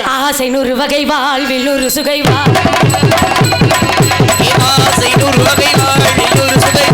ஆசை நூறு வகை வாழ்வில் நூறு சுகை வாழ். ஆசை நூறு வகை வாழ்வில் ஒரு சுவை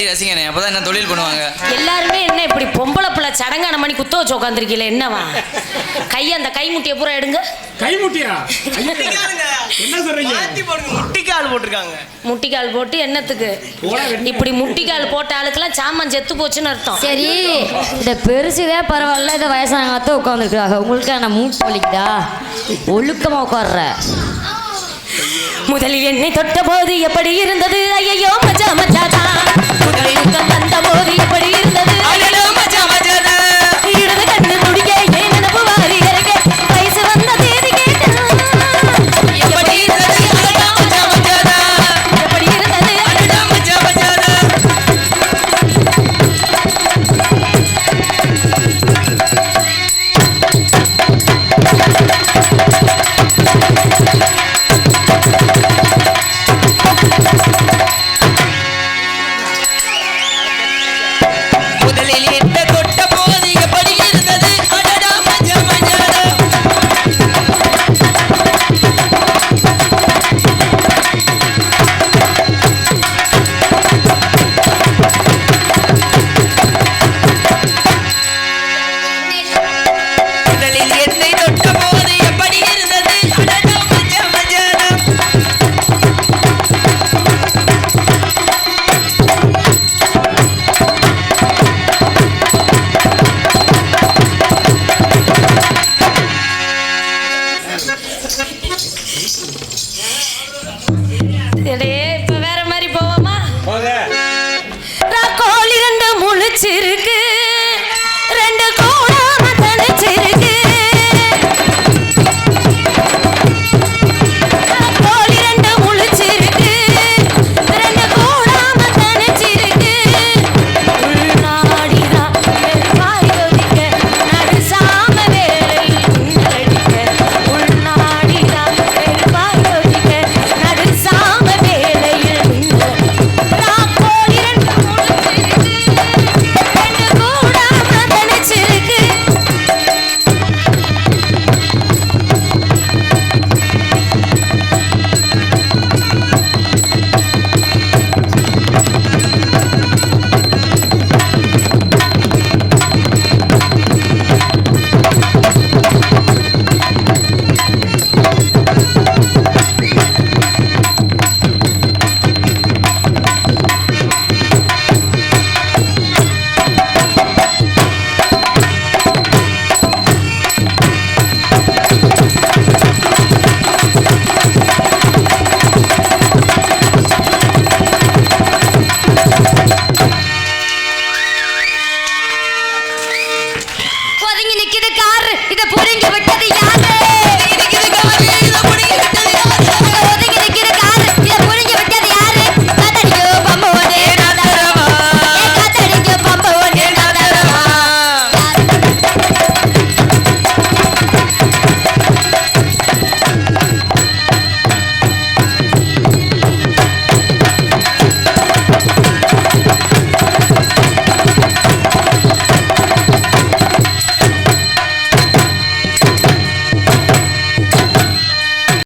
கையையே தட்டி ரசிங்கண்ணே அப்பதான் என்ன தொழில் பண்ணுவாங்க? எல்லாருமே என்ன இப்படி பொம்பளை பிள்ளை சடங்கான மணி குத்த வச்சு உட்காந்துருக்கீல என்னவா? கையை அந்த கை முட்டியை பூரா எடுங்க. கைமுட்டியா ஐயா, என்ன சொல்றீங்க? முட்டிக்கால் போட்டிருக்காங்க. முட்டிக்கால் போட்டு என்னத்துக்கு. இப்படி முட்டிக்கால் போட்ட ஆளுக்கெல்லாம் சாமான் செத்து போச்சுன்னு அர்த்தம். சரி இந்த பெருசுதே பரவாயில்ல இந்த வயசானவங்க உட்காந்துருக்குறாங்க உங்களுக்கு நான் மூச்சு வலிக்குதா? ஒழுக்கமா உட்கார்ற. முதலில் என்னை தொட்ட போது எப்படி இருந்தது? ஐயோ மச்சா மச்சா முதலில் வந்த போது இப்படி